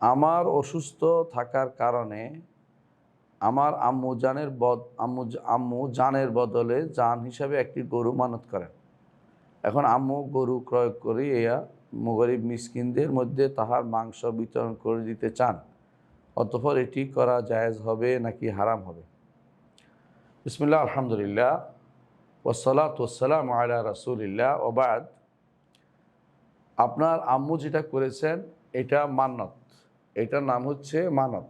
আমার অসুস্থ থাকার কারণে আমার আম্মু জানের বদ, আম্মু আম্মু জানের বদলে জান হিসাবে একটি গরু মানত করেন। এখন আম্মু গরু ক্রয় করে ইয়া গরিব মিসকিনদের মধ্যে তাহার মাংস বিতরণ করে দিতে চান, অতঃপর এটি করা জায়েজ হবে নাকি হারাম হবে? বিসমিল্লাহ, আলহামদুলিল্লাহ ওসলাত ওসালাম আলা রসুলিল্লাহ, ওবাদ। আপনার আম্মু যেটা করেছেন, এটা মান্নত এটার নাম হচ্ছে মানত।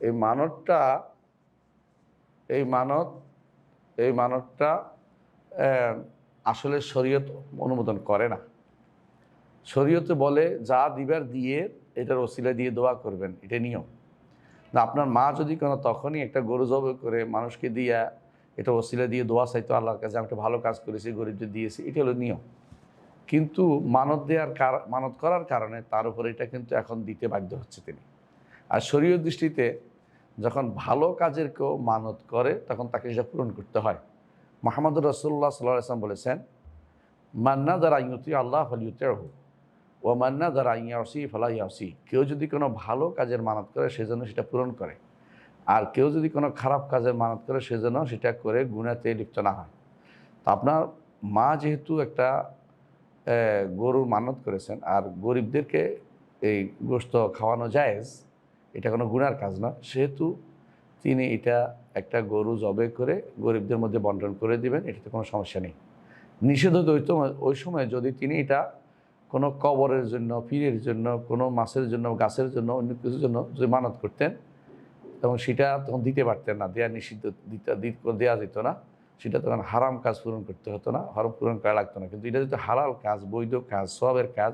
এই মানতটা, এই মানত, এই মানতটা আসলে শরীয়ত অনুমোদন করে না। শরীয়তে বলে, যা দিবার দিয়ে এটার ওসিলা দিয়ে দোয়া করবেন, এটা নিয়ম। না, আপনার মা যদি কোনো তখনই একটা গরু জব করে মানুষকে দিয়া, এটা ওসিলা দিয়ে দোয়া চাইতো, আল্লাহর কাছে আমি একটা ভালো কাজ করেছি, গরিবদের দিয়েছি, এটা হলো নিয়ম। কিন্তু মানত দেওয়ার মানত করার কারণে তার উপরে এটা কিন্তু এখন দিতে বাধ্য হচ্ছে তিনি। আর শরীয় দৃষ্টিতে যখন ভালো কাজের কেউ মানত করে, তখন তাকে সেটা পূরণ করতে হয়। মাহমুদুর রসুল্লাহ সাল্লাহ আসলাম বলেছেন মান্না দ্বারা ইয়তি আল্লাহ ফলিউতে হোক ও মান্না দ্বারা ইয়াসি ফলা ইয়াসি কেউ যদি কোনো ভালো কাজের মানত করে সেজন্য সেটা পূরণ করে। আর কেউ যদি কোনো খারাপ কাজের মানত করে সেজন্য সেটা করে গুণাতে লিপ্ত না হয়। তো আপনার মা যেহেতু একটা গরুর মানত করেছেন। আর গরিবদেরকে এই গোস্ত খাওয়ানো জায়েজ, এটা কোনো গুণার কাজ না। সেহেতু তিনি এটা একটা গরু জবে করে গরিবদের মধ্যে বন্টন করে দিবেন, এটাতে কোনো সমস্যা নেই। নিষেধ দ্বৈত ওই সময় যদি তিনি এটা কোনো কবরের জন্য, পীরের জন্য, কোনো মাছের জন্য, গাছের জন্য, অন্য কিছুর জন্য যদি মানত করতেন, এবং সেটা তখন দিতে পারতেন না দেওয়া নিষিদ্ধ, দিতে- দেওয়া যেত না সেটা তখন হারাম কাজ পূরণ করতে হতো না, হারাম পূরণ করা লাগতো না। কিন্তু এটা যেহেতু হালাল কাজ, বৈধ কাজ, সবের কাজ,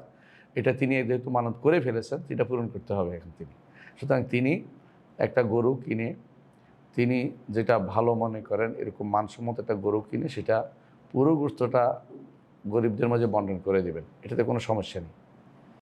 এটা তিনি যেহেতু মানত করে ফেলেছেন, সেটা পূরণ করতে হবে এখন তিনি সুতরাং তিনি একটা গরু কিনে, তিনি যেটা ভালো মনে করেন, এরকম মানসম্মত একটা গরু কিনে, সেটা পুরো গোস্তটা গরিবদের মাঝে বন্টন করে দেবেন। এটাতে কোনো সমস্যা নেই।